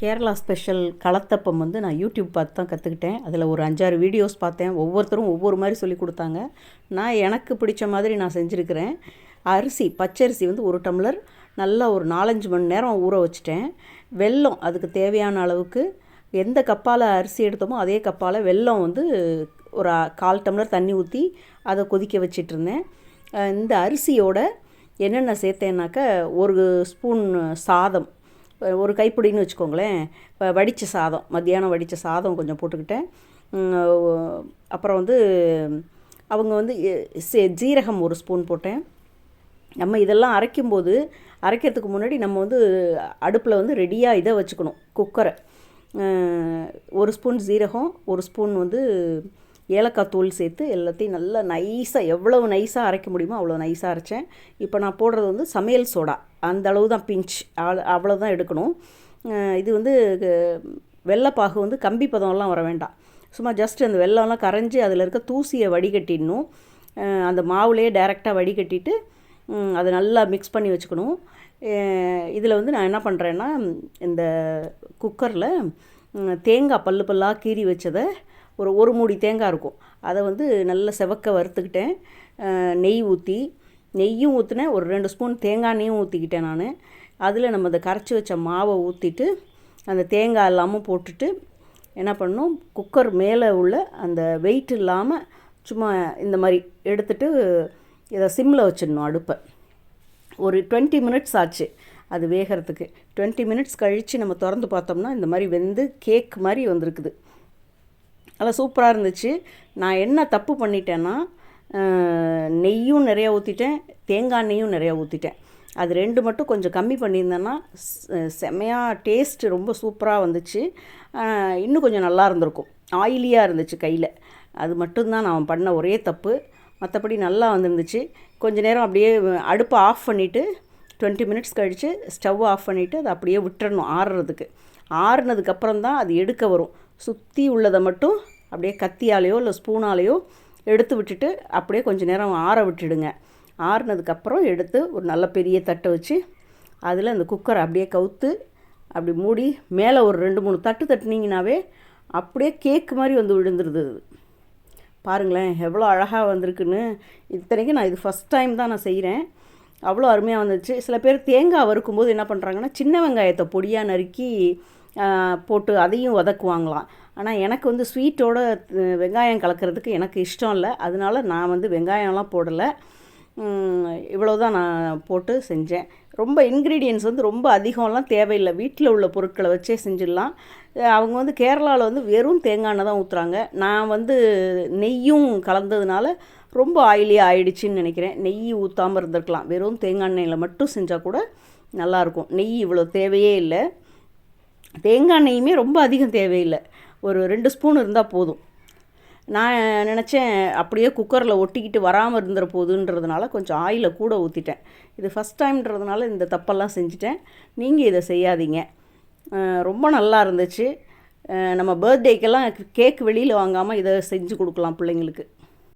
Kerala special களத்தப்பம் வந்து நான் YouTube பார்த்து தான் கற்றுக்கிட்டேன் அதில் ஒரு அஞ்சாறு வீடியோஸ் பார்த்தேன். ஒவ்வொருத்தரும் ஒவ்வொரு மாதிரி சொல்லி கொடுத்தாங்க. நான் எனக்கு பிடிச்ச மாதிரி நான் செஞ்சுருக்கிறேன். அரிசி பச்சரிசி வந்து ஒரு டம்ளர். நல்லா ஒரு நாலஞ்சு மணி நேரம் ஊற வச்சுட்டேன். வெல்லம் அதுக்கு தேவையான அளவுக்கு. எந்த கப்பால் அரிசி எடுத்தோமோ அதே கப்பால் வெல்லம் வந்து ஒரு கால் டம்ளர் தண்ணி ஊற்றி அதை கொதிக்க வச்சிட்ருந்தேன். இந்த அரிசியோட என்னென்ன சேர்த்தேன்னாக்கா ஒரு ஸ்பூன் சாதம் ஒரு கைப்பிடின்னு வச்சுக்கோங்களேன். இப்போ வடித்த சாதம் மத்தியானம் வடித்த சாதம் கொஞ்சம் போட்டுக்கிட்டேன். அப்புறம் வந்து அவங்க வந்து சே- ஜீரகம் ஒரு ஸ்பூன் போட்டேன். நம்ம இதெல்லாம் அரைக்கும்போது அரைக்கிறதுக்கு முன்னாடி நம்ம வந்து அடுப்பில் வந்து ரெடியாக இதை வச்சுக்கணும் குக்கரை. ஒரு ஸ்பூன் ஜீரகம் ஒரு ஸ்பூன் வந்து ஏலக்காய் தூள் சேர்த்து எல்லாத்தையும் நல்லா நைஸாக எவ்வளவு நைஸாக அரைக்க முடியுமோ அவ்வளோ நைஸாக அரைச்சேன். இப்போ நான் போடுறது வந்து சமையல் சோடா. அந்த அளவு தான் பிஞ்ச் அவ்வளோதான் எடுக்கணும். இது வந்து வெள்ளைப்பாகு வந்து கம்பி பதம்லாம் வர வேண்டாம். சும்மா ஜஸ்ட் அந்த வெள்ளம்லாம் கரைஞ்சி அதில் இருக்க தூசியை வடிகட்டிடணும். அந்த மாவுலேயே டைரெக்டாக வடிகட்டிட்டு அதை நல்லா மிக்ஸ் பண்ணி வச்சுக்கணும். இதில் வந்து நான் என்ன பண்ணுறேன்னா இந்த குக்கரில் தேங்காய் பல்லு பல்லாக கீறி வச்சதை ஒரு ஒரு மூடி தேங்காய் இருக்கும். அதை வந்து நல்லா செவக்க வறுத்துக்கிட்டேன். நெய் ஊற்றி நெய்யும் ஊற்றினேன் ஒரு ரெண்டு ஸ்பூன் தேங்காய் எண்ணெயும் ஊற்றிக்கிட்டேன் நான். அதில் நம்ம அதை கரைச்சி வச்ச மாவை ஊற்றிட்டு அந்த தேங்காய் இல்லாமல் போட்டுட்டு என்ன பண்ணணும்? குக்கர் மேலே உள்ள அந்த வெயிட் இல்லாமல் சும்மா இந்த மாதிரி எடுத்துட்டு இதை சிம்மில் வச்சிடணும் அடுப்பை. ஒரு டுவெண்ட்டி மினிட்ஸ் ஆச்சு அது வேகிறதுக்கு. டுவெண்ட்டி மினிட்ஸ் கழித்து நம்ம திறந்து பார்த்தோம்னா இந்த மாதிரி வெந்து கேக் மாதிரி வந்திருக்குது. நல்லா சூப்பராக இருந்துச்சு. நான் என்ன தப்பு பண்ணிட்டேன்னா நெய்யும் நிறையா ஊற்றிட்டேன் தேங்காய் நெய்யும் நிறையா ஊற்றிட்டேன் அது ரெண்டு மட்டும் கொஞ்சம் கம்மி பண்ணியிருந்தேன்னா செமையாக டேஸ்ட்டு ரொம்ப சூப்பராக வந்துச்சு. இன்னும் கொஞ்சம் நல்லா இருந்திருக்கும். ஆயிலியாக இருந்துச்சு கையில். அது மட்டும்தான் நான் பண்ண ஒரே தப்பு. மற்றபடி நல்லா வந்துருந்துச்சு. கொஞ்ச நேரம் அப்படியே அடுப்பை ஆஃப் பண்ணிவிட்டு டுவெண்ட்டி மினிட்ஸ் கழித்து ஸ்டவ் ஆஃப் பண்ணிவிட்டு அதை அப்படியே விட்டுறணும் ஆறுறதுக்கு. ஆறுனதுக்கப்புறம் தான் அது எடுக்க வரும். சுற்றி உள்ளதை மட்டும் அப்படியே கத்தியாலேயோ இல்லை ஸ்பூனாலேயோ எடுத்து விட்டுட்டு அப்படியே கொஞ்சம் நேரம் ஆற விட்டுடுங்க. ஆறுனதுக்கப்புறம் எடுத்து ஒரு நல்ல பெரிய தட்டை வச்சு அதில் அந்த குக்கரை அப்படியே கவுத்து அப்படி மூடி மேலே ஒரு ரெண்டு மூணு தட்டு தட்டினீங்கனாவே அப்படியே கேக்கு மாதிரி வந்து விழுந்துருது அது. பாருங்களேன் எவ்வளோ அழகாக வந்திருக்குன்னு. இத்தனைக்கும் நான் இது ஃபஸ்ட் டைம் தான் நான் செய்கிறேன். அவ்வளோ அருமையாக வந்துச்சு சில பேர் தேங்காய் வறுக்கும்போது என்ன பண்ணுறாங்கன்னா சின்ன வெங்காயத்தை பொடியாக நறுக்கி போட்டு அதையும் வதக்குவாங்களாம். ஆனால் எனக்கு வந்து ஸ்வீட்டோட வெங்காயம் கலக்கிறதுக்கு எனக்கு இஷ்டம் இல்லை. அதனால நான் வந்து வெங்காயம்லாம் போடலை. இவ்வளோதான் நான் போட்டு செஞ்சேன். ரொம்ப இன்க்ரீடியன்ஸ் வந்து ரொம்ப அதிகம்லாம் தேவையில்லை. வீட்டில் உள்ள பொருட்களை வச்சே செஞ்சிடலாம். அவங்க வந்து கேரளாவில் வந்து வெறும் தேங்காய் எண்ணெய் தான் ஊற்றுறாங்க நான் வந்து நெய்யும் கலந்ததுனால ரொம்ப ஆயிலியாக ஆயிடுச்சுன்னு நினைக்கிறேன். நெய் ஊற்றாமல் இருந்திருக்கலாம். வெறும் தேங்காய் எண்ணெயில் மட்டும் செஞ்சால் கூட நல்லாயிருக்கும் நெய் இவ்வளோ தேவையே இல்லை. தேங்காய் நெய்யுமே ரொம்ப அதிகம் தேவையில்லை. ஒரு ரெண்டு ஸ்பூன் இருந்தால் போதும். நான் நினச்சேன் அப்படியே குக்கரில் ஒட்டிக்கிட்டு வராமல் இருந்துற போதுன்றதுனால கொஞ்சம் ஆயிலை கூட ஊற்றிட்டேன் இது ஃபஸ்ட் டைம்ன்றதுனால இந்த தப்பெல்லாம் செஞ்சுட்டேன். நீங்கள் இதை செய்யாதீங்க. ரொம்ப நல்லா இருந்துச்சு. நம்ம பர்த்டேக்கெல்லாம் கேக் வெளியில் வாங்காமல் இதை செஞ்சு கொடுக்கலாம் பிள்ளைங்களுக்கு.